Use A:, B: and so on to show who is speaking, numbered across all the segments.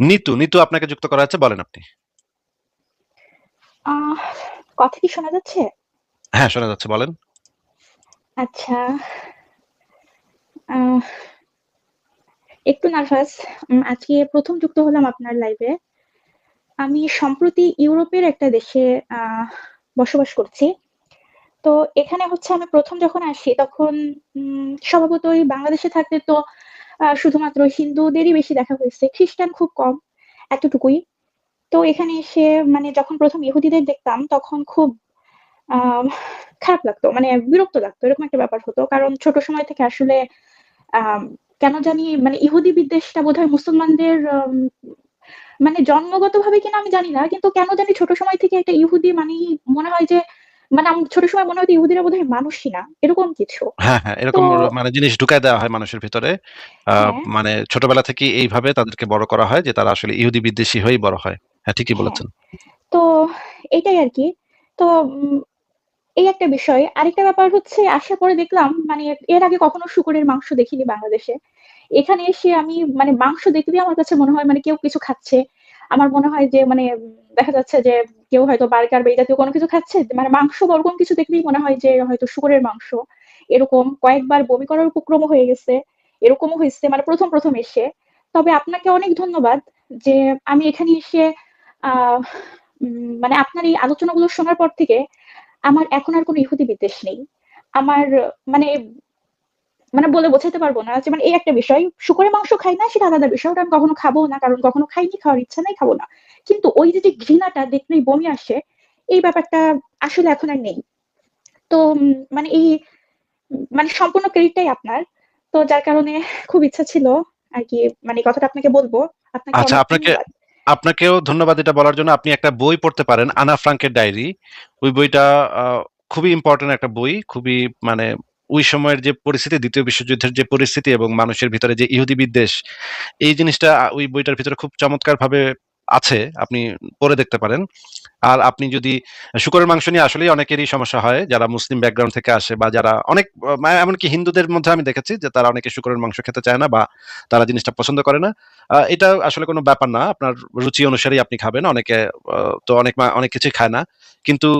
A: নিতু, নিতু আপনাকে যুক্ত করা আছে বলেন আপনি।
B: কথা কি শোনা যাচ্ছে?
A: হ্যাঁ, শোনা যাচ্ছে বলেন।
B: আচ্ছা। একটু নার্ভাস। আজকে প্রথম যুক্ত হলাম আপনার লাইভে। আমি সম্প্রতি ইউরোপের একটা দেশে বসবাস করছি। তো এখানে হচ্ছে আমি প্রথম যখন আসি তখন উম স্বভাবতই বাংলাদেশে থাকতে তো শুধুমাত্র হিন্দুদেরই বেশি দেখা হয়েছে। খ্রিস্টান খুব কম, এতটুকুই। তো এখানে এসে মানে যখন প্রথম ইহুদিদের দেখতাম তখন খুব খারাপ লাগতো। মানে বিরক্ত লাগতো। এরকম একটা ব্যাপার হতো। কারণ ছোট সময় থেকে আসলে কেন জানি মানে ইহুদি বিদ্বেষটা বোধহয় মুসলমানদের মানে জন্মগতভাবে কিনা আমি জানি না। কিন্তু কেন জানি ছোট সময় থেকে একটা ইহুদি মানেই মনে হয় যে মানে ছোট সময় মনে হতো ইহুদিরা বোধহয় মানুষই না। এরকম কিছু।
A: হ্যাঁ, হ্যাঁ,
B: তো
A: এরকম মানে জিনিস ঢুকায় দেওয়া হয় মানুষের ভিতরে।
B: হ্যাঁ,
A: মানে ছোটবেলা থেকেই এইভাবে তাদেরকে বড় করা হয় যে তারা আসলে ইহুদি বিদ্বেষী হয়েই বড় হয়। হ্যাঁ, ঠিকই
B: হ্যাঁ।
A: বলেছেন।
B: তো এটাই আরকি। তো উম এই একটা বিষয়। আরেকটা ব্যাপার হচ্ছে আসার পরে দেখলাম মানে এর আগে কখনো শূকরের মাংস দেখিনি বাংলাদেশে। এখানে এসে আমি মানে মাংস দেখলেই আমার কাছে মনে হয় মানে কেউ কিছু খাচ্ছে। আমার মনে হয় যে মানে দেখা যাচ্ছে যে কেউ হয়তো বার্গার বা এই জাতীয় কোনো কিছু খাচ্ছে। মানে মাংস বা ওরকম কিছু দেখলেই মনে হয় যে হয়তো শূকরের মাংস। এরকম কয়েকবার বমি করার উপক্রমও হয়ে গেছে। এরকমও হইছে মানে ১ম, ১ম এসে। তবে আপনাকে অনেক ধন্যবাদ যে আমি এখানে এসে মানে আপনার এই আলোচনাগুলো শোনার পর থেকে আমার এখন আর কোনো ইহুদি বিদ্বেষ নেই। আমার মানে মানে বলে বোঝাতে পারব না যে মানে এই একটা বিষয়। শুকরের মাংস খাই না সেটা আলাদা বিষয়। ওটা আমি কখনো খাব না। কারণ কখনো খাইনি, খাওয়ার ইচ্ছা নাই, খাব না। কিন্তু ওই যে, যে ঘৃণাটা দেখলেই বমি আসে, এই ব্যাপারটা আসলে এখন আর নেই। তো মানে এই মানে সম্পূর্ণ ক্রেডিটটাই আপনার। তো যার কারণে খুব ইচ্ছা ছিল আরকি মানে কথাটা আপনাকে বলব। আপনাকে
A: আচ্ছা আপনাকে আপনাকেও ধন্যবাদ এটা বলার জন্য। আপনি একটা বই পড়তে পারেন, আনা ফ্রাঙ্কের ডায়েরি। ওই বইটা খুবই ইম্পর্টেন্ট একটা বই। খুবই মানে ওই সময়ের যে পরিস্থিতি, দ্বিতীয় বিশ্বযুদ্ধের যে পরিস্থিতি এবং মানুষের ভিতরে যে ইহুদি বিদ্বেষ, এই জিনিসটা ওই বইটার ভিতরে খুব চমৎকারভাবে আছে। আপনি পরে দেখতে পারেন। আর আপনি যদি শুকরের মাংস নিয়ে আসলেই অনেকেরই সমস্যা হয়, যারা মুসলিম ব্যাকগ্রাউন্ড থেকে আসে বা যারা অনেক এমনকি হিন্দুদের মধ্যে আমি দেখেছি যে তারা অনেকে শুকরের মাংস খেতে চায় না বা তারা জিনিসটা পছন্দ করে না। এটা আসলে কোনো ব্যাপার না। আপনার রুচি অনুসারেই আপনি খাবেন। অনেকে তো অনেক অনেক কিছুই খায় না। কিন্তু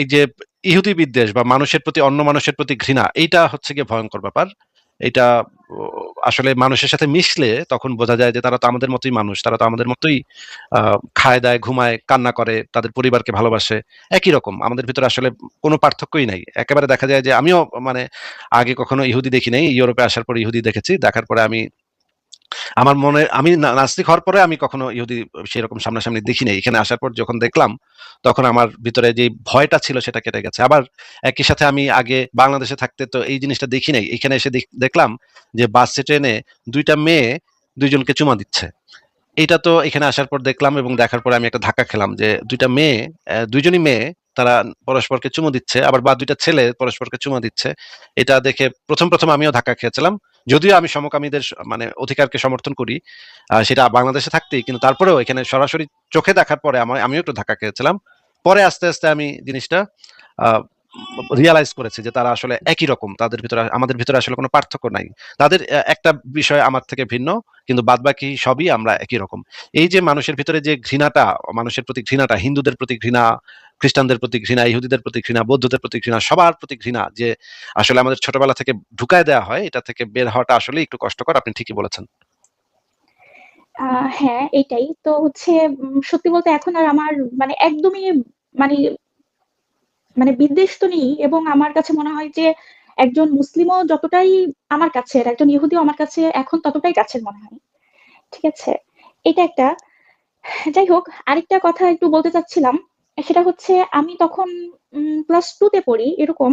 A: এই যে ইহুদি বিদ্বেষ বা মানুষের প্রতি অন্য মানুষের প্রতি ঘৃণা, এইটা হচ্ছে গিয়ে ভয়ঙ্কর ব্যাপার। এইটা ও আসলে মানুষের সাথে মিশলে তখন বোঝা যায় যে তারা তো আমাদের মতোই মানুষ। তারা তো আমাদের মতোই খায়, দায়, ঘুমায়, কান্না করে, তাদের পরিবারকে ভালোবাসে। একই রকম। আমাদের ভিতরে আসলে কোনো পার্থক্যই নাই। একেবারে দেখা যায় যে আমিও মানে আগে কখনো ইহুদি দেখি নাই। ইউরোপে আসার পর ইহুদি দেখেছি। দেখার পরে আমি আমার মনে আমি নাস্তিক হওয়ার পরে আমি কখনো ইহুদি সেরকম সামনাসামনি দেখিনি এখানে আসার পর যখন দেখলাম, তখন আমার ভিতরে যে ভয়টা ছিল সেটা কেটে গেছে। আবার একই সাথে আমি আগে বাংলাদেশে থাকতে তো এই জিনিসটা দেখি নাই। এখানে এসে দেখ দেখলাম যে বাসে ট্রেনে দুইটা মেয়ে দুইজনকে চুমা দিচ্ছে। এটা তো এখানে আসার পর দেখলাম এবং দেখার পরে আমি একটা ধাক্কা খেলাম যে দুইটা মেয়ে, দুইজনই মেয়ে, তারা পরস্পরকে চুমো দিচ্ছে। আবার বা দুইটা ছেলে পরস্পরকে চুমা দিচ্ছে। এটা দেখে ১ম, ১ম আমিও ধাক্কা খেয়েছিলাম। যদিও আমি সমকামীদের মানে অধিকারকে সমর্থন করি। সেটা বাংলাদেশে থাকতেই কিন্তু তারপরেও এখানে সরাসরি চোখে দেখার পরে আমা আমিও একটু ধাক্কা খেয়েছিলাম। পরে আস্তে, আস্তে আমি জিনিসটা রিয়ালাইজ করেছি যে তারা আসলে একই রকম। তাদের ভিতরে আমাদের ভিতরে আসলে কোনো পার্থক্য নাই। তাদের একটা বিষয় আমার থেকে ভিন্ন। কিন্তু বাদবাকি সবই আমরা একই রকম। এই যে মানুষের ভিতরে যে ঘৃণাটা, মানুষের প্রতি ঘৃণাটা, হিন্দুদের প্রতি ঘৃণা, খ্রিস্টানদের প্রতি ঘৃণা, ইহুদিদের প্রতি ঘৃণা, বৌদ্ধদের প্রতি ঘৃণা, সবার প্রতি ঘৃণা যে আসলে আমাদের ছোটবেলা থেকে ঢুকায় দেওয়া হয়, এটা থেকে বের হওয়াটা আসলেই একটু কষ্টকর। আপনি ঠিকই বলেছেন।
B: হ্যাঁ, এইটাই। তো হচ্ছে সত্যি বলতে এখন আর আমার মানে একদমই মানে মানে বিদ্বেষ তো নেই এবং আমার কাছে মনে হয় যে একজন মুসলিমও যতটাই আমার কাছে একজন ইহুদিও আমার কাছে এখন ততটাই কাছের মনে হয়। ঠিক আছে? এটা একটা। যাই হোক, আরেকটা কথা একটু বলতে চাচ্ছিলাম। সেটা হচ্ছে আমি তখন ক্লাস 2 তে পড়ি এরকম।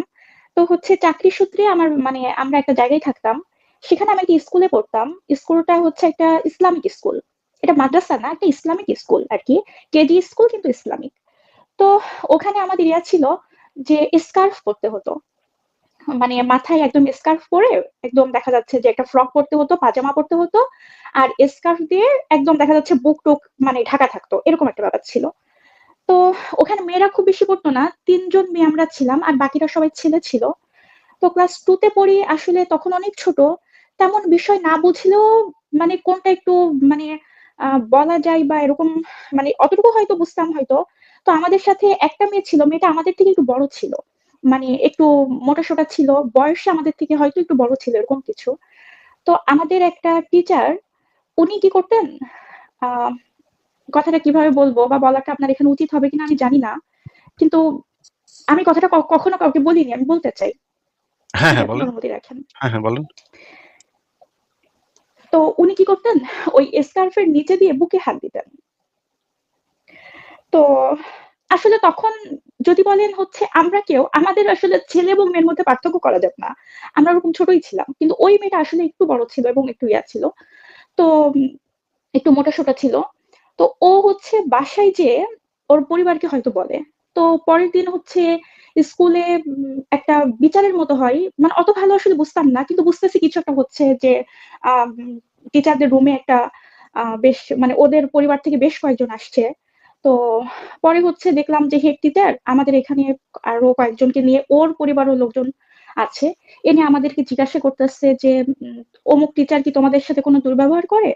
B: তো হচ্ছে চাকরি সূত্রে আমার মানে আমরা একটা জায়গায় থাকতাম। সেখানে আমি একটা স্কুলে পড়তাম। স্কুলটা হচ্ছে একটা ইসলামিক স্কুল। এটা মাদ্রাসা না, একটা ইসলামিক স্কুল আরকি। কেজি স্কুল কিন্তু ইসলামিক। তো ওখানে আমাদের ইয়া ছিল যে স্কার্ফ পরতে হতো। মানে মাথায় একদম স্কার্ফ পরে একদম দেখা যাচ্ছে যে একটা ফ্রক পরতে হতো, পাজামা পরতে হতো। আর স্কার্ফ দিয়ে একদম দেখা যাচ্ছে বুক-টুক মানে ঢাকা থাকতো। এরকম একটা ব্যাপার ছিল। তো ওখানে মেয়েরা খুব বেশি পড়তো না। তিনজন মেয়ে আমরা ছিলাম। আর বাকিরা সবাই ছেলে ছিল। তো ক্লাস 2 তে পড়ি আসলে তখন অনেক ছোট। তেমন বিষয় না বুঝলেও মানে কোনটা একটু মানে বলা যায় বা এরকম মানে অতটুকু হয়তো বুঝতাম হয়তো। তো আমাদের সাথে একটা মেয়ে ছিল, মেয়েটা আমাদের থেকে একটু বড় ছিল। মানে একটু মোটা-সোটা ছিল। বয়সে আমাদের থেকে হয়তো একটু বড় ছিল এরকম কিছু। তো আমাদের একটা টিচার উনি কি করতেন? কথাটা কীভাবে বলব বা বলাটা আপনার এখানে উচিত হবে কিনা আমি জানি না। কিন্তু আমি কথাটা কখনো কাউকে বলিনি। আমি বলতে চাই।
A: হ্যাঁ, হ্যাঁ বলেন।
B: অনুমতি রাখেন।
A: হ্যাঁ, হ্যাঁ বলেন।
B: তো উনি কি করতেন? ওই স্কার্ফের নিচে দিয়ে বুকে হাত দিতেন। তো আসলে তখন যদি বলেন হচ্ছে আমরা কেউ আমাদের আসলে ছেলে এবং মেয়ের মধ্যে পার্থক্য করা যাবে না। আমরা ওরকম ছোটই ছিলাম। কিন্তু ওই মেয়েটা আসলে একটু বড় ছিল এবং একটু ইয়া ছিল। তো একটু মোটা-সোটা ছিল। তো ও হচ্ছে বাসায় যে ওর পরিবারকে হয়তো বলে। তো পরের দিন হচ্ছে স্কুলে একটা বিচারের মতো হয়। মানে অত ভালো আসলে বুঝতাম না। কিন্তু বুঝতেছি কিছু একটা হচ্ছে যে টিচারদের রুমে একটা বেশ মানে ওদের পরিবার থেকে বেশ কয়েকজন আসছে। তো পরে হচ্ছে দেখলাম যে হেড টিচার আমাদের এখানে আরও কয়েকজনকে নিয়ে ওর পরিবারের লোকজন আছে। এনে আমাদেরকে জিজ্ঞাসা করতেছে যে, "অমুক টিচার কি তোমাদের সাথে কোনো দুর্ব্যবহার করে?"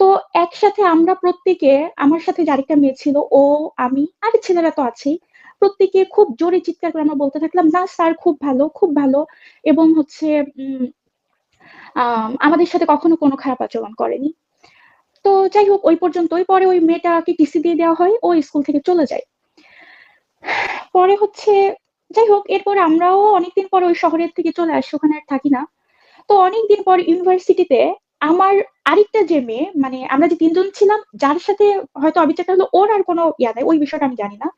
B: তো একসাথে আমরা প্রত্যেকে আমার সাথে যে আরেকটা মেয়ে ছিল, ও, আমি আর ছেলেরা তো আছেই। প্রত্যেকে খুব জোরে চিৎকার করে আমরা বলতে থাকলাম, "না স্যার খুব ভালো, খুব ভালো" এবং হচ্ছে আমাদের সাথে কখনো কোনো খারাপ আচরণ করেনি। তো যাই হোক ওই পর্যন্তই। পরে ওই মেয়েটাকে টিসি দিয়ে দেওয়া হয়। ও স্কুল থেকে চলে যায়। পরে হচ্ছে যাই হোক এরপর আমরাও অনেকদিন পরে ওই শহরের থেকে চলে আসি। ওখানে আর থাকি না। তো অনেকদিন পর ইউনিভার্সিটিতে আমার আরেকটা যে মেয়ে মানে আমরা যে তিনজন ছিলাম, যার সাথে হয়তো অবিচারটা হলো ওর আর কোনো ইয়া নাই। ওই বিষয়টা আমি জানি না।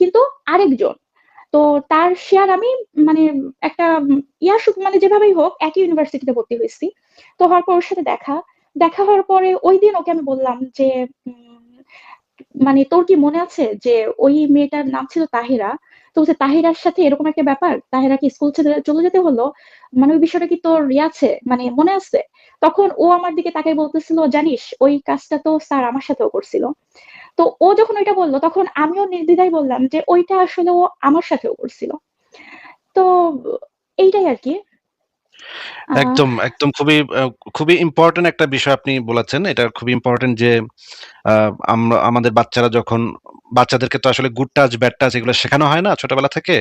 B: কিন্তু আরেকজন। তো তার শেয়ার আমি মানে একটা ইয়া মানে যেভাবেই হোক একই ইউনিভার্সিটিতে ভর্তি হয়েছি তো হওয়ার পর ওর সাথে দেখা। দেখা হওয়ার পরে ঐদিন ওকে আমি বললাম যে, মানে "তোর কি মনে আছে যে ওই মেয়েটার নাম ছিল তাহেরা। তো বলছে, তাহিরার সাথে এরকম একটা ব্যাপার? তাহিরাকে স্কুল ছেড়ে চলে যেতে হলো? মানে ওই বিষয়টা কি তোর ইয়ে আছে? মানে মনে আছে?" তখন ও আমার দিকে তাকে বলতেছিল, "জানিস ওই কাজটা তো স্যার আমার সাথেও করছিল।" তো ও যখন ওইটা বলল তখন আমিও নির্দ্বিধায় বললাম যে, "ওইটা আসলে ও আমার সাথেও করছিল।" তো এইটাই আরকি।
A: একদম, একদম খুবই খুবই ইম্পোর্টেন্ট একটা বিষয় আপনি বলেছেন। এটা খুবই ইম্পোর্টেন্ট যে আমরা আমাদের বাচ্চারা যখন বাচ্চাদেরকে তো আসলে গুড টাচ, ব্যাড টাচ এগুলো শেখানো হয় না ছোটবেলা থেকে।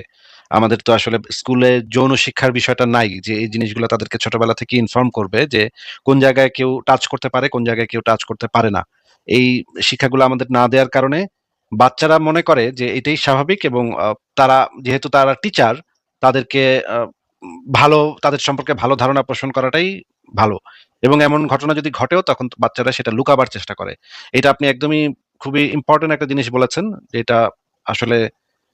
A: আমাদের তো আসলে স্কুলে যৌন শিক্ষার বিষয়টা নাই যে এই জিনিসগুলো তাদেরকে ছোটবেলা থেকে ইনফর্ম করবে যে কোন জায়গায় কেউ টাচ করতে পারে, কোন জায়গায় কেউ টাচ করতে পারে না। এই শিক্ষাগুলো আমাদের না দেওয়ার কারণে বাচ্চারা মনে করে যে এটাই স্বাভাবিক এবং তারা যেহেতু তারা টিচার তাদেরকে ভালো, তাদের সম্পর্কে ভালো ধারণা পোষণ করাটাই ভালো। এবং এমন ঘটনা যদি ঘটেও, তখন বাচ্চারা সেটা লুকাবার চেষ্টা করে। এটা আপনি একদমই খুবই ইম্পোর্টেন্ট একটা জিনিস বলেছেন। যেটা আসলে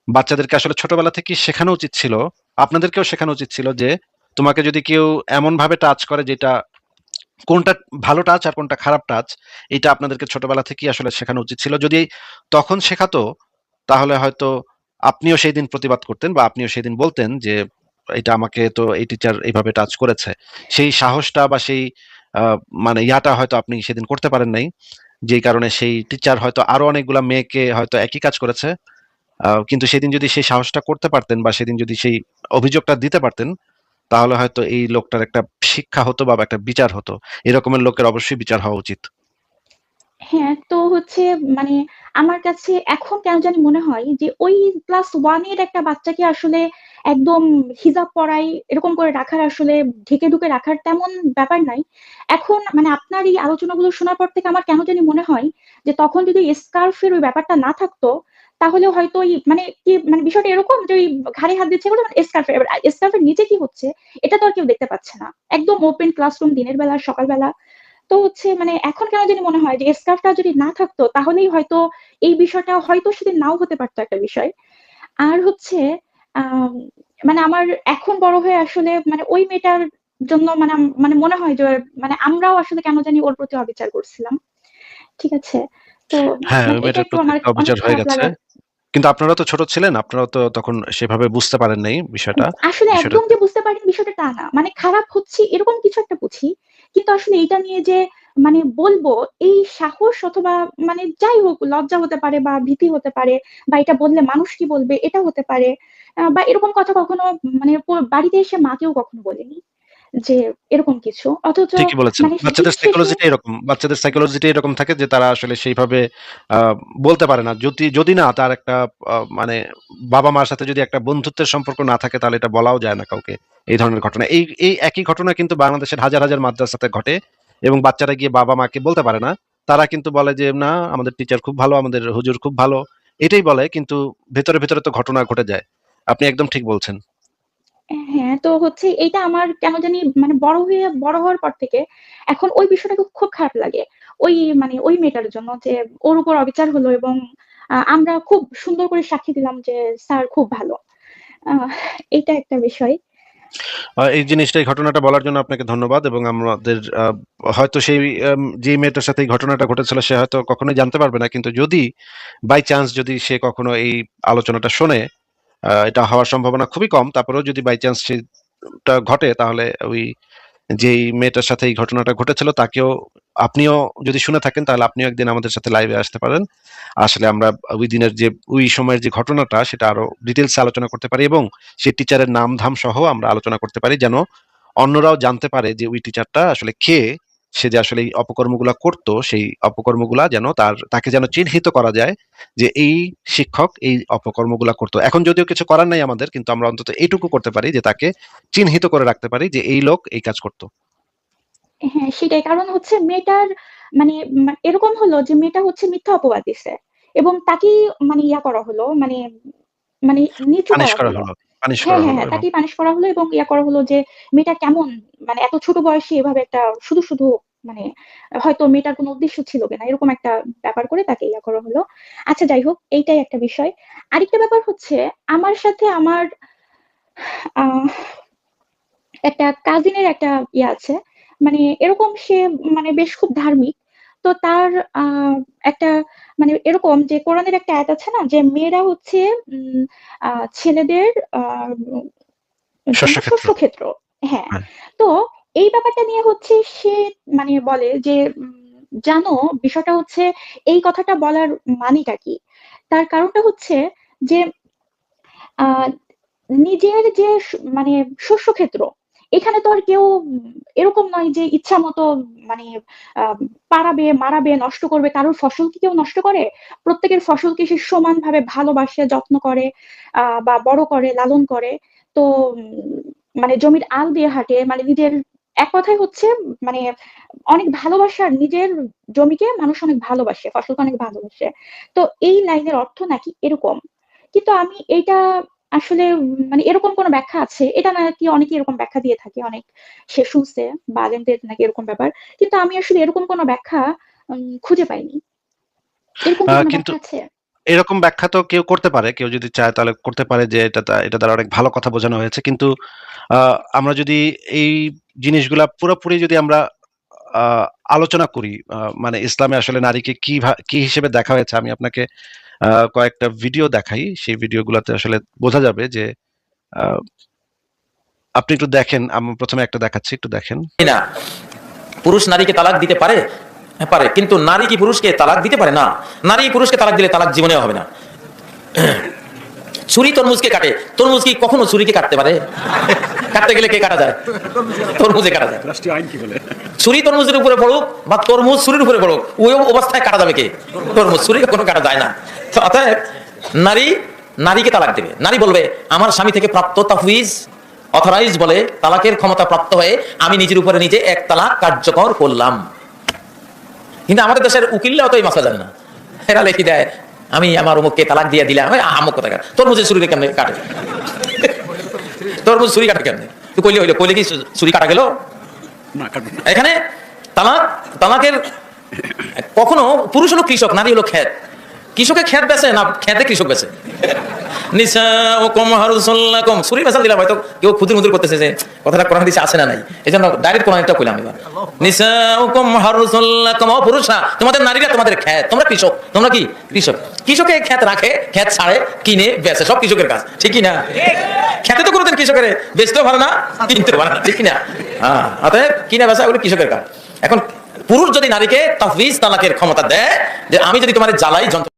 A: বাচ্চাদেরকে আসলে ছোটবেলা থেকেই শেখানো উচিত ছিল। আপনাদেরকেও শেখানো উচিত ছিল যে তোমাকে যদি কেউ এমনভাবে টাচ করে যেটা কোনটা ভালো টাচ আর কোনটা খারাপ টাচ এটা আপনাদেরকে ছোটবেলা থেকেই আসলে শেখানো উচিত ছিল। যদি তখন শেখাতো, তাহলে হয়তো আপনিও সেই দিন প্রতিবাদ করতেন বা আপনিও সেই দিন বলতেন যে এটা আমাকে তো এই টিচার এইভাবে টাচ করেছে। সেই সাহসটা বা সেই মানে ইয়াটা হয়তো আপনি সেদিন করতে পারেন নাই। যেই কারণে সেই টিচার হয়তো আরও অনেকগুলা মেয়েকে হয়তো একই কাজ করেছে। কিন্তু সেদিন যদি সেই সাহসটা করতে পারতেন বা সেদিন যদি সেই অভিযোগটা দিতে পারতেন, তাহলে হয়তো এই লোকটার একটা শিক্ষা হতো বা একটা বিচার হতো। এরকমের লোকের অবশ্যই বিচার হওয়া উচিত।
B: হ্যাঁ, তো হচ্ছে মানে আমার কাছে এখন কেন জানি মনে হয় যে ওই ক্লাস ওয়ানের একটা বাচ্চাকে আসলে একদম হিজাব পরাই এরকম করে রাখার আসলে ঢেকে ঢুকে রাখার তেমন ব্যাপার নাই। এখন মানে আপনার এই আলোচনাগুলো শোনার পর থেকে আমার কেন জানি মনে হয় যে তখন যদি স্কার্ফের ওই ব্যাপারটা না থাকতো, তাহলে হয়তো ওই মানে কি মানে বিষয়টা এরকম যে ওই ঘাড়ে হাত দিচ্ছে মানে স্কার্ফ এর এবার স্কার্ফ নিচে কি হচ্ছে এটা তো আর কেউ দেখতে পাচ্ছে না। একদম ওপেন ক্লাসরুম দিনের বেলা, সকালবেলা। তো হচ্ছে মানে এখন কেন জানি মনে হয় যে স্কার্ফটা যদি না থাকতো তাহলেই হয়তো এই বিষয়টা হয়তো সেদিন নাও হতে পারতো একটা বিষয়। আর হচ্ছে মানে আমার এখন বড় হয়ে আসলে মানে ওই মেয়েটার জন্য মানে মানে মনে হয় যে মানে আমরাও আসলে কেন জানি ওর প্রতি অবিচার করছিলাম। ঠিক আছে? তো
A: হ্যাঁ,
B: মানে
A: ওই মেয়েটার প্রতি
B: আমার
A: একটা
B: অনেক
A: অবিচার হয়ে গেছে। কিন্তু আপনারা তো ছোট ছিলেন। আপনারাও তো তখন সেভাবে বুঝতে পারেন নাই বিষয়টা।
B: আসলে একদম যে বুঝতে পারিনি বিষয়টা তা না। মানে খারাপ হচ্ছি এরকম কিছু একটা বুঝি। কিন্তু আসলে এটা নিয়ে যে মানে বলব এই সাহস অথবা মানে যাই হোক লজ্জা হতে পারে বা ভীতি হতে পারে বা এটা বললে মানুষ কি বলবে এটা হতে পারে। বা এরকম কথা কখনো মানে বাড়িতে এসে মাকেও কখনো বলিনি। যে এরকম কিছু। অথচ
A: ঠিকই বলেছেন।
B: মানে
A: বাচ্চাদের সাইকোলজিটা এরকম। বাচ্চাদের সাইকোলজিটা এরকম থাকে যে তারা আসলে সেইভাবে বলতে পারে না। যদি যদি না তার একটা মানে বাবা-মার সাথে যদি একটা বন্ধুত্বের সম্পর্ক না থাকে তাহলে এটা বলাও যায় না কাউকে। এই ধরনের ঘটনা। এই এই একই ঘটনা কিন্তু বাংলাদেশের হাজার, হাজার মাদ্রাসাতে ঘটে এবং বাচ্চারা গিয়ে বাবা-মাকে বলতে পারে না। তারা কিন্তু বলে যে, "না আমাদের টিচার খুব ভালো, আমাদের হুজুর খুব ভালো।" এটাই বলে কিন্তু ভেতরে, ভেতরে তো ঘটনা ঘটে যায়। আপনি একদম ঠিক বলছেন।
B: হ্যাঁ, তো হচ্ছে এইটা আমার কেন জানি মানে বড় হয়ে বড় হওয়ার পর থেকে এখন ওই বিষয়টা খুব খারাপ লাগে। ওই মানে ওই মেয়েটার জন্য যে ওর উপর অবিচার হলো এবং আমরা খুব সুন্দর করে সাক্ষী দিলাম যে স্যার খুব ভালো। এইটা একটা বিষয়।
A: এই জিনিসটা এই ঘটনাটা বলার জন্য আপনাকে ধন্যবাদ এবং আমাদের হয়তো সেই যে মেয়েটার সাথে এই ঘটনাটা ঘটেছিল সে হয়তো কখনোই জানতে পারবে না। কিন্তু যদি বাই চান্স যদি সে কখনো এই আলোচনাটা শোনে, এটা হওয়ার সম্ভাবনা খুবই কম। তারপরেও যদি বাই চান্স সেটা ঘটে, তাহলে ওই যেই মেয়েটার সাথে এই ঘটনাটা ঘটেছিল, তাকেও আপনিও যদি শুনে থাকেন, তাহলে আপনিও একদিন আমাদের সাথে লাইভে আসতে পারেন। আসলে আমরা ওই দিনের যে, ওই সময়ের যে ঘটনাটা, সেটা আরও ডিটেইলস এ আলোচনা করতে পারি এবং সেই টিচারের নাম-ধাম সহ আমরা আলোচনা করতে পারি, যেন অন্যরাও জানতে পারে যে ওই টিচারটা আসলে কে? সে যে আসলে এই অপকর্মগুলা করত, সেই অপকর্মগুলা যেন তার তাকে যেন চিহ্নিত করা যায় যে এই শিক্ষক এই অপকর্মগুলা করত। এখন যদিও কিছু করার নাই আমাদের কিন্তু আমরা অন্তত এইটুকু করতে পারি যে তাকে চিহ্নিত করে রাখতে পারি যে এই লোক এই কাজ করত।
B: হ্যাঁ, সেটাই। কারণ হচ্ছে মেয়েটার মানে এরকম হলো যে মেয়েটা হচ্ছে মিথ্যা অপবাদ দিছে। এবং তাকেই মানে ইয়া করা হলো মানে মানে নিচু করা হলো।
A: পানিশ
B: হ্যাঁ,
A: করা
B: হ্যাঁ,
A: হলো
B: হ্যাঁ, তাকেই পানিশ করা হলো এবং ইয়া করা হলো যে মেয়েটা কেমন মানে এত ছোট বয়সে এভাবে একটা শুধু, শুধু মানে হয়তো মেয়েটার কোনো উদ্দেশ্য ছিল কিনা এরকম একটা ব্যাপার করে তাকে ইয়া করা হলো। আচ্ছা যাই হোক এইটাই একটা বিষয়। আরেকটা ব্যাপার হচ্ছে আমার সাথে আমার আহ একটা কাজিনের একটা ইয়ে আছে। মানে এরকম সে মানে বেশ খুব ধার্মিক। তো তার একটা মানে এরকম যে কোরআনের একটা আয়াত আছে না? যে মেয়েরা হচ্ছে ছেলেদের
A: শস্যক্ষেত্র।
B: শস্যক্ষেত্র। হ্যাঁ।
A: হ্যাঁ।
B: তো এই ব্যাপারটা নিয়ে হচ্ছে সে মানে বলে যে জানো বিষয়টা হচ্ছে এই কথাটা বলার মানেটা কি? তার কারণটা হচ্ছে যে নিজের যে মানে শস্যক্ষেত্র, এখানে তো আর কেউ এরকম নয় যে ইচ্ছা মতো মানে পাড়াবে, মারাবে, নষ্ট করবে। কারোর ফসল কি কেউ নষ্ট করে? প্রত্যেকের ফসলকে সে সমানভাবে ভালোবাসে, যত্ন করে বা বড় করে, লালন করে। তো মানে জমির আল দিয়ে হাঁটে। মানে নিজের এক কথায় হচ্ছে মানে অনেক ভালোবাসার নিজের জমিকে মানুষ অনেক ভালোবাসে, ফসলকে অনেক ভালোবাসে। তো এই লাইনের অর্থ নাকি এরকম। কিন্তু আমি এইটা আসলে মানে এরকম কোনো ব্যাখ্যা আছে। এটা নাকি অনেকে এরকম ব্যাখ্যা দিয়ে থাকে। অনেক সে শুনছে বা আলেমদের নাকি এরকম ব্যাপার। কিন্তু আমি আসলে এরকম কোনো ব্যাখ্যা খুঁজে পাইনি। এরকম কোনো ব্যাখ্যা আছে?
A: এরকম ব্যাখ্যা তো কেউ করতে পারে। কেউ যদি চায় তাহলে করতে পারে যে এটা এটা দ্বারা অনেক ভালো কথা বোঝানো হয়েছে। কিন্তু আমরা যদি এই জিনিসগুলা পুরোপুরি যদি আমরা আলোচনা করি, মানে ইসলামে আসলে নারীকে কি কি হিসেবে দেখা হয়েছে আমি আপনাকে কয়েকটা ভিডিও দেখাই। সেই ভিডিওগুলোতে আসলে বোঝা যাবে যে আপনি একটু দেখেন। আমি প্রথমে একটা দেখাচ্ছি, একটু দেখেন।
C: না পুরুষ নারীকে তালাক দিতে পারে হ্যাঁ, পারে কিন্তু নারী কি পুরুষকে তালাক দিতে পারে না নারী পুরুষকে তালাক দিলে তালাক জীবনে হবে না ছুরি তরমুজকে কাটে। তরমুজ কি কখনো ছুরিকে কাটতে পারে? কাটতে গেলে কে কাটা যায়? তরমুজে কাটা যায়।
D: রাষ্ট্রীয় আইন কি বলে?
C: ছুরি তরমুজের উপরে পড়ুক বা তরমুজ ছুরির উপরে পড়ুক ওই অবস্থায় কাটা যাবে কে? তরমুজ ছুরি কোনো কাটা যায় না। তো অতএব নারী নারীকে তালাক দেবে। নারী বলবে আমার স্বামী থেকে প্রাপ্ত তাফুইজ অথরাইজ বলে তালাকের ক্ষমতা প্রাপ্ত হয়ে আমি নিজের উপরে নিজে এক তালাক কার্যকর করলাম। কিন্তু আমাদের দেশের উকিলরাও তো এই মাসলা জানে না। এরা লেখি দেয় আমি আমার অমুককে তালাক দিয়ে দিলাম। আমুক কথা তরমুজের ছুরি কেমনে কাটে? তরমুজ ছুরি কাটে কেমনে? তুই কইলে হইল কইলে কি ছুরি কাটা গেল। এখানে তালাক তালাকের কখনো পুরুষ হলো কৃষক নারী হলো ক্ষেত। কৃষকে ক্ষেত বেছে না খেতে কৃষক বেছে নিসা ও কম কম সুরি দিলাম হয়তো কেউ মুদ্র করতেছে যে কথাটা কোরআন দিছে আছে না নাই। এই জন্য ডাইরেক্ট কইলাম এবার। নিসা ও কম কম ও পুরুষরা তোমাদের নারীরা তোমাদের তোমরা কৃষক তোমরা কি? কৃষক। কৃষকে রাখে ক্ষেত ছাড়ে কিনে বেচে সব কৃষকের কাজ ঠিকই না? খেতে তো কোনোদিন কৃষকের বেচতেও পারে না কিনতেও পারে না ঠিক না? হ্যাঁ অতএব কিনে বেচা ওগুলো কৃষকের কাজ। এখন পুরুষ যদি নারীকে তাফিজ তালাকের ক্ষমতা দেয় যে আমি যদি তোমার জ্বালাই যন্ত্র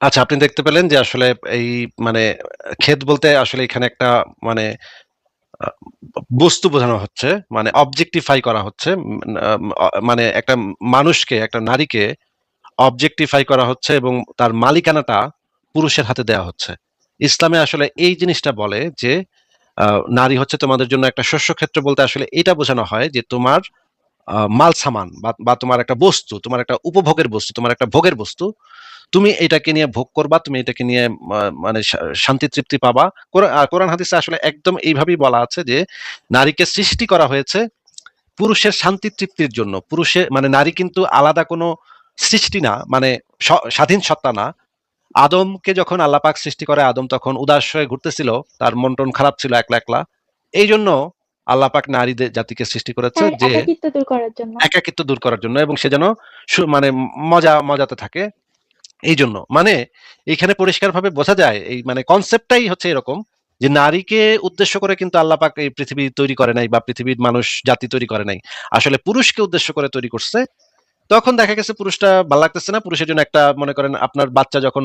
A: আচ্ছা আপনি দেখতে পেলেন যে আসলে এই মানে ক্ষেত বলতে আসলে এখানে একটা মানে বস্তু বোঝানো হচ্ছে, মানে অবজেক্টিফাই করা হচ্ছে। মানে একটা মানুষকে, একটা নারীকে অবজেক্টিফাই করা হচ্ছে এবং তার মালিকানাটা পুরুষের হাতে দেয়া হচ্ছে। ইসলামে আসলে এই জিনিসটা বলে যে, নারী হচ্ছে তোমাদের জন্য একটা শস্যক্ষেত্র বলতে আসলে এটা বোঝানো হয় যে তোমার আ মাল-সামান বা তোমার একটা বস্তু, তোমার একটা উপভোগের বস্তু, তোমার একটা ভোগের বস্তু। তুমি এটাকে নিয়ে ভোগ করবা, তুমি এটাকে নিয়ে মানে শান্তি তৃপ্তি পাবা। কোরআন হাদিসে আসলে একদম এইভাবেই বলা আছে যে, নারীকে সৃষ্টি করা হয়েছে পুরুষের শান্তি তৃপ্তির জন্য। পুরুষের মানে নারী কিন্তু আলাদা কোনো সৃষ্টি না, মানে স্বাধীন সত্তা না। আদমকে যখন আল্লাহ পাক সৃষ্টি করে, আদম তখন উদাস হয়ে ঘুরতেছিল। তার মন-টন খারাপ ছিল একলা, একলা। এইজন্য আল্লাহ পাক নারীদের জাতিকে সৃষ্টি করেছে যে
B: একাকিত্ব দূর করার জন্য।
A: জন্য এবং সে যেন মানে মজা মজাতে থাকে। এইজন্য। মানে এইখানে পরিষ্কারভাবে বোঝা যায় এই মানে কনসেপ্টটাই হচ্ছে এরকম যে নারীকে উদ্দেশ্য করে কিন্তু আল্লাহ পাক এই পৃথিবী তৈরি করে নাই বা পৃথিবীর মানুষ জাতি তৈরি করে নাই। আসলে পুরুষকে উদ্দেশ্য করে তৈরি করছে। তখন দেখা গেছে পুরুষটা ভালো লাগতেছে না। পুরুষের জন্য একটা মনে করেন আপনার বাচ্চা যখন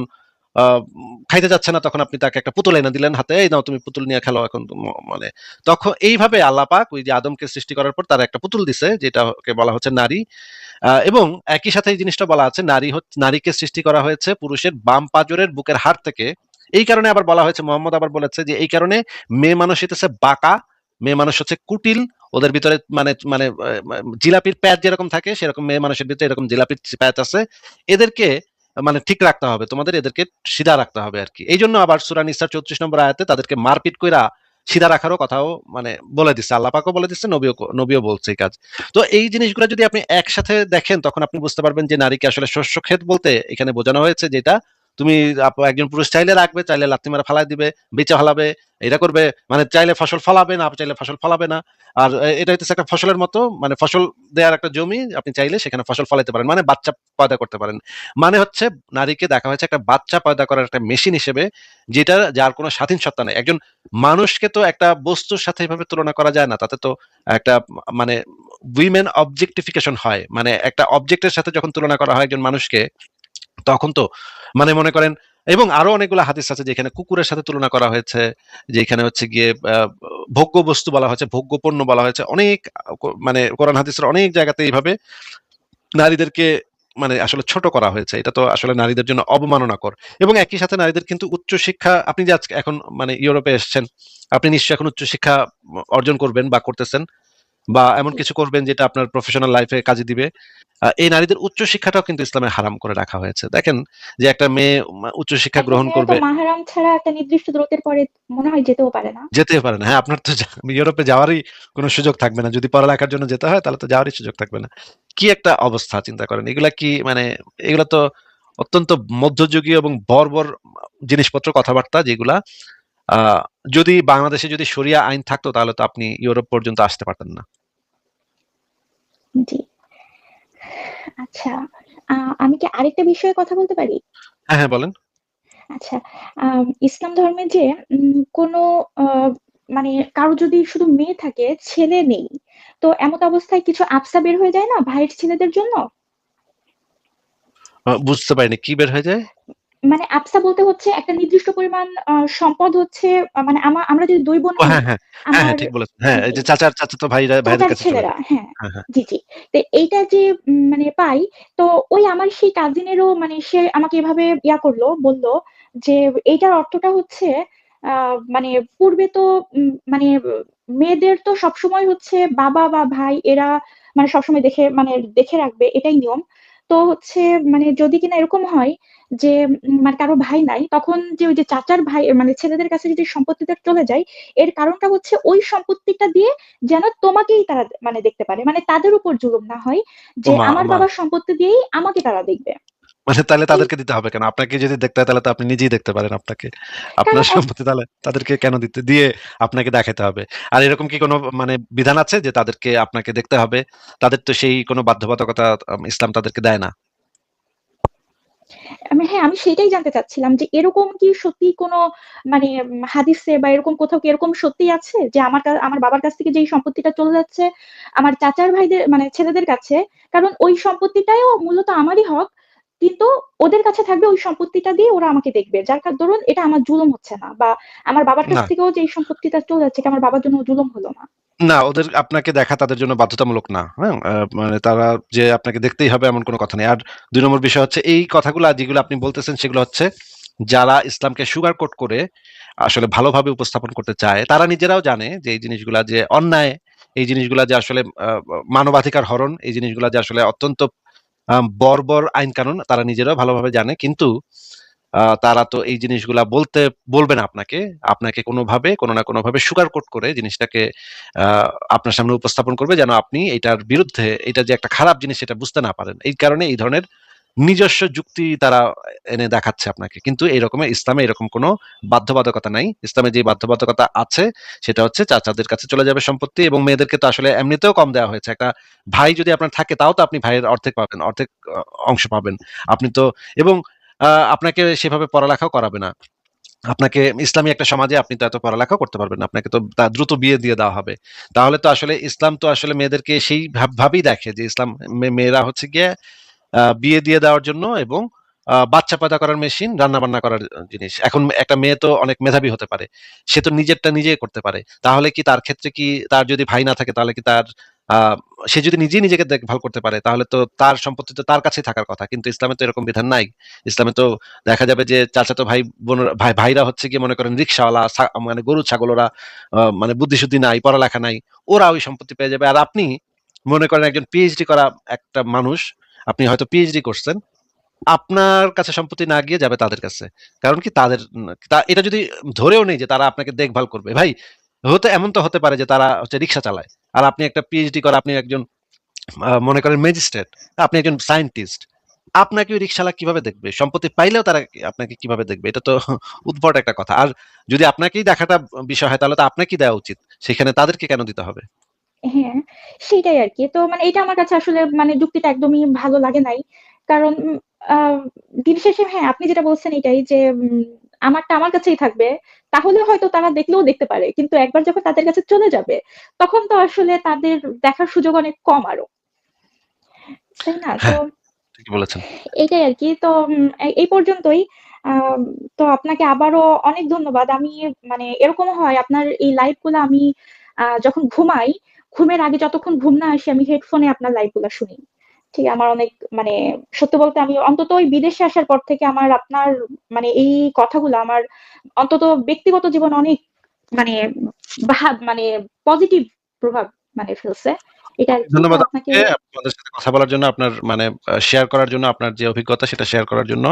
A: খাইতে যাচ্ছে না তখন আপনি তাকে একটা পুতুল এনে দিলেন হাতে, "এই নাও তুমি পুতুল নিয়ে খেলো এখন" মানে তখন এইভাবে আল্লাহ পাক ওই যে আদমকে সৃষ্টি করার পর তার একটা পুতুল দিছে যেটাকে বলা হচ্ছে নারী। এবং একই সাথে এই জিনিসটা বলা আছে নারী নারীকে সৃষ্টি করা হয়েছে পুরুষের বাম পাঁজরের বুকের হাড় থেকে। এই কারণে আবার বলা হয়েছে মোহাম্মদ আবার বলেছে যে এই কারণে মেয়ে মানুষ হইতেছে বাঁকা, মেয়ে মানুষ হচ্ছে কুটিল। ওদের ভিতরে মানে মানে জিলাপির প্যাচ যেরকম থাকে সেরকম মেয়ে মানুষের ভিতরে এরকম জিলাপির প্যাচ আছে। এদেরকে মানে ঠিক রাখতে হবে। তোমাদের এদেরকে সিধা রাখতে হবে আর কি এই জন্য আবার সুরা নিসার ৩৪ নম্বর আয়াতে তাদেরকে মারপিট কইরা সিধা রাখারও কথাও মানে বলে দিচ্ছে আল্লাপাকও বলে দিচ্ছে, নবীও নবীও বলছে এই কাজ। তো এই জিনিসগুলো যদি আপনি একসাথে দেখেন তখন আপনি বুঝতে পারবেন যে নারীকে আসলে শস্য ক্ষেত বলতে এখানে বোঝানো হয়েছে যেটা তুমি একজন পুরুষ চাইলে রাখবে, চাইলে লাথি মারা ফালাই দিবে, বেচে ফালাবে, এটা করবে। মানে চাইলে ফসল ফলাবে না, চাইলে ফসল ফলাবে না। আর এটা হচ্ছে একটা ফসলের মতো মানে ফসল দেওয়ার একটা জমি। আপনি চাইলে সেখানে ফসল ফলাইতে পারেন। মানে বাচ্চা পয়দা করতে পারেন। মানে হচ্ছে নারীকে দেখা হয়েছে একটা বাচ্চা পয়দা করার একটা মেশিন হিসেবে যেটা যার কোনো স্বাধীন সত্তা নাই। একজন মানুষকে তো একটা বস্তুর সাথে এভাবে তুলনা করা যায় না। তাতে তো একটা মানে উইমেন অবজেক্টিফিকেশন হয়। মানে একটা অবজেক্টের সাথে যখন তুলনা করা হয় একজন মানুষকে তখন তো মানে মনে করেন এবং আরও অনেকগুলো হাদিস আছে যেখানে কুকুরের সাথে তুলনা করা হয়েছে। যেখানে হচ্ছে গিয়ে ভোগ্য বস্তু বলা হয়েছে, ভোগ্য পণ্য বলা হয়েছে। অনেক মানে কোরআন হাদিসের অনেক জায়গাতে এইভাবে নারীদেরকে মানে আসলে ছোট করা হয়েছে। এটা তো আসলে নারীদের জন্য অবমাননাকর। এবং একই সাথে নারীদের কিন্তু উচ্চশিক্ষা আপনি যে আজকে এখন মানে ইউরোপে এসছেন, আপনি নিশ্চয়ই এখন উচ্চশিক্ষা ম অর্জন করবেন বা করতেছেন বা এমন কিছু করবেন যেটা আপনার প্রফেশনাল লাইফে কাজে দিবে। এই নারীদের উচ্চশিক্ষাটাও কিন্তু ইসলামে হারাম করে রাখা হয়েছে। দেখেন যে একটা মেয়ে মা উচ্চশিক্ষা
B: একটা
A: গ্রহণ করবে
B: মাহরাম ছাড়া একটা নির্দিষ্ট দূরত্বের পরে মনে হয় যেতেও পারে না।
A: যেতেও পারে না। হ্যাঁ, আপনার তো ইউরোপে যাওয়ারই কোনো সুযোগ থাকবে না। যদি পড়ালেখার জন্য যেতে হয় তাহলে তো যাওয়ারই সুযোগ থাকবে না। কি একটা অবস্থা চিন্তা করেন। এগুলা কি মানে এগুলা তো অত্যন্ত মধ্যযুগীয় এবং বর্বর জিনিসপত্র কথাবার্তা যেগুলা যদি বাংলাদেশে যদি শরিয়া আইন থাকতো তাহলে তো আপনি ইউরোপ পর্যন্ত আসতে পারতেন না।
B: জি। আচ্ছা, আমি কি আরেকটা বিষয়ে কথা বলতে পারি?
A: হ্যাঁ, হ্যাঁ বলেন।
B: আচ্ছা, ইসলাম ধর্মে যে কোনো মানে কারও যদি শুধু মেয়ে থাকে, ছেলে নেই। তো এমত অবস্থায় কিছু আফসা বের হয়ে যায় না ভাইয়ের ছেলেদের জন্য?
A: বুঝতে পারিনি। কি বের হয়ে যায়?
B: মানে আফসা বলতে হচ্ছে একটা নির্দিষ্ট পরিমাণ সম্পদ হচ্ছে মানে আমা আমরা যদি ২ বোন
A: হ্যাঁ, হ্যাঁ। হ্যাঁ, হ্যাঁ ঠিক বলেছেন। হ্যাঁ,
B: জি।
A: যে চাচার চাচাতো ভাইরা ভাইদের কাছে
B: ছেলেরা হ্যাঁ। জি, জি। তো এইটা যে মানে পাই, তো ওই আমার সেই কাজিনেরও মানে সে আমাকে এভাবে ইয়া করল, বলল যে এইটার অর্থটা হচ্ছে মানে পূর্বে তো মানে মেয়েদের তো সবসময় হচ্ছে বাবা বা ভাই এরা মানে সবসময় দেখে মানে দেখে রাখবে এটাই নিয়ম। তো হচ্ছে মানে যদি কিনা এরকম হয় যে মানে কারও ভাই নাই, তখন যে ওই যে চাচার ভাই মানে ছেলেদের কাছে যদি সম্পত্তিটা চলে যায়, এর কারণটা হচ্ছে ওই সম্পত্তিটা দিয়ে যেন তোমাকেই তারা মানে দেখতে পারে। মানে তাদের উপর জুলুম না হয় যে আমার বাবার সম্পত্তি দিয়েই আমাকে তারা দেখবে।
A: মানে
B: এই
A: তাদেরকে দিতে হবে কেন? আপনাকে যদি দেখতে হয় তাহলে তো আপনি নিজেই দেখতে পারেন আপনাকে। আপনার সম্পত্তি তাহলে তাদেরকে কেন দিতে দিয়ে আপনাকে দেখাতে হবে? আর এরকম কি কোনো মানে বিধান আছে যে তাদেরকে আপনাকে দেখতে হবে? তাদের তো সেই কোনো বাধ্যবাধকতা ইসলাম তাদেরকে দেয় না।
B: আমি হ্যাঁ, আমি সেইটাই জানতে চাচ্ছিলাম যে এরকম কি সত্যি কোনো মানে হাদিসে বা এরকম কোথাও কি এরকম সত্যি আছে? যে আমার আমার বাবার কাছ থেকে যেই সম্পত্তিটা চলে যাচ্ছে আমার চাচার ভাইদের মানে ছেলেদের কাছে, কারণ ওই সম্পত্তিটাও মূলত আমারই হক। কিন্তু ওদের কাছে থাকবে ওই সম্পত্তিটা দিয়ে ওরা আমাকে দেখবে। যার কার দরুন এটা আমার জুলুম হচ্ছে না বা আমার বাবার কাছ থেকেও যে এই সম্পত্তিটা চলে যাচ্ছে আমার বাবার জন্য জুলুম হলো না।
A: না, ওদের আপনাকে দেখা তাদের জন্য বাধ্যতামূলক না। হ্যাঁ? মানে তারা যে আপনাকে দেখতেই হবে এমন কোনো কথা নেই। আর ২ নম্বর বিষয় হচ্ছে এই কথাগুলা যেগুলো আপনি বলতেছেন সেগুলো হচ্ছে যারা ইসলামকে সুগার কোট করে আসলে ভালোভাবে উপস্থাপন করতে চায়, তারা নিজেরাও জানে যে এই জিনিসগুলা যে অন্যায়, এই জিনিসগুলা যে আসলে মানবাধিকার হরণ, এই জিনিসগুলা যে আসলে অত্যন্ত বর্বর আইন-কানুন তারা নিজেরাও ভালোভাবে জানে। কিন্তু তারা তো এই জিনিসগুলা বলতে, বলবে না আপনাকে। আপনাকে কোনোভাবে, কোনো না কোনোভাবে সুগার কোট করে জিনিসটাকে আপনার সামনে উপস্থাপন করবে যেন আপনি এটার বিরুদ্ধে, এটা যে একটা খারাপ জিনিস সেটা বুঝতে না পারেন। এই কারণে এই ধরনের নিজস্ব যুক্তি তারা এনে দেখাচ্ছে আপনাকে। কিন্তু এই রকমের ইসলামে এরকম কোনো বাধ্যবাধকতা নাই। ইসলামে যে বাধ্যবাধকতা আছে সেটা হচ্ছে চাচাদের কাছে চলে যাবে সম্পত্তি এবং মেয়েদেরকে তো আসলে এমনিতেও কম দেওয়া হয়েছে। একটা ভাই যদি আপনার থাকে তাও তো আপনি ভাইয়ের অর্ধেক পাবেন, অর্ধেক অংশ পাবেন। আপনি তো এবং আপনাকে সেভাবে পড়ালেখাও করাবে না। আপনাকে ইসলামী একটা সমাজে আপনি তো এত পড়ালেখাও করতে পারবেন না। আপনাকে তো দ্রুত বিয়ে দিয়ে দেওয়া হবে। তাহলে তো আসলে ইসলাম তো আসলে মেয়েদেরকে সেই ভাবেই দেখে যে ইসলাম মেয়েরা হচ্ছে গিয়ে বিয়ে দিয়ে দেওয়ার জন্য এবং বাচ্চা পয়দা করার মেশিন, রান্না-বান্না করার জিনিস। এখন একটা মেয়ে তো অনেক মেধাবী হতে পারে। সে তো নিজেরটা নিজেই করতে পারে। তাহলে কি তার ক্ষেত্রে কি তার যদি ভাই না থাকে তাহলে কি তার সে যদি নিজেই নিজেকে দেখভাল করতে পারে তাহলে তো তার সম্পত্তি তো তার কাছেই থাকার কথা। কিন্তু ইসলামে তো এরকম বিধান নাই। ইসলামে তো দেখা যাবে যে চাচাতো ভাই বোনেরা ভাই ভাইরা হচ্ছে গিয়ে মনে করেন রিক্সাওয়ালা মানে গরু ছাগল ওরা মানে বুদ্ধি-শুদ্ধি নাই, পড়ালেখা নাই। ওরা ওই সম্পত্তি পেয়ে যাবে। আর আপনি মনে করেন একজন পিএইচডি করা একটা মানুষ, আপনি হয়তো পিএইচডি করছেন। আপনার কাছে সম্পত্তি না গিয়ে যাবে তাদের কাছে। কারণ কি তাদের এটা যদি ধরেও নেই যে তারা আপনাকে দেখভাল করবে। ভাই হতে এমন তো হতে পারে যে তারা হচ্ছে রিক্সা চালায়। আর আপনি একটা পিএইচডি করা আপনি একজন মনে করেন ম্যাজিস্ট্রেট, আপনি একজন সায়েন্টিস্ট। আপনাকে ওই রিক্শাওয়ালা কীভাবে দেখবে? সম্পত্তি পাইলেও তারা আপনাকে কীভাবে দেখবে? এটা তো উদ্ভট একটা কথা। আর যদি আপনাকেই দেখাটা বিষয় হয় তাহলে তো আপনাকেই দেওয়া উচিত। সেখানে তাদেরকে কেন দিতে হবে?
B: হ্যাঁ, সেটাই আরকি। তো মানে এটা আমার কাছে আসলে মানে যুক্তিটা একদমই ভালো লাগে নাই। কারণ দিন শেষে হ্যাঁ, আপনি যেটা বলছেন এটাই যে আমারটা আমার কাছেই থাকবে। তাহলে হয়তো তারা দেখলেও দেখতে পারে। কিন্তু একবার যখন তাদের কাছে চলে যাবে, তখন তো আসলে তাদের দেখার সুযোগ অনেক কম আরও। তাই না? তো
A: হ্যাঁ, বলেছেন।
B: এটাই আরকি। তো এই পর্যন্তই। তো আপনাকে আবারও অনেক ধন্যবাদ। আমি মানে এরকমও হয় আপনার এই লাইভগুলা আমি যখন ঘুমাই, ঘুমের আগে যতক্ষণ ঘুম না আসি, আমি হেডফোনে আপনার লাইভগুলা শুনি। ঠিক, আমার অনেক মানে সত্যি বলতে আমি অন্তত ওই বিদেশে আসার পর থেকে আমার আপনার মানে এই কথাগুলো আমার অন্তত ব্যক্তিগত জীবন অনেক মানে মানে পজিটিভ প্রভাব মানে ফেলছে। এটা
A: ধন্যবাদ
B: আপনাকে
A: আপনাদের সাথে কথা বলার জন্য, আপনার মানে শেয়ার করার জন্য, আপনার যে অভিজ্ঞতা সেটা শেয়ার করার জন্য।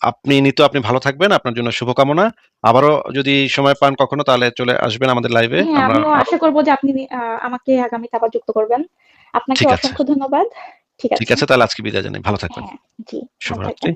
A: আপনি নিতেও আপনি ভালো থাকবেন। আপনার জন্য শুভকামনা। আবারও যদি সময় পান কখনো তাহলে চলে আসবেন আমাদের লাইভে।
B: হ্যাঁ,
A: আমরা
B: আশা করব যে আপনি আমাকে আগামীতে আবার যুক্ত করবেন। আপনাকে
A: ঠিক আছে।
B: অসংখ্য ধন্যবাদ। ঠিক
A: ঠিক
B: আছে।
A: আছে তাহলে আজকে বিদায় জানাই। ভালো থাকবেন।
B: হ্যাঁ, জি,
A: শুভরাত্রি।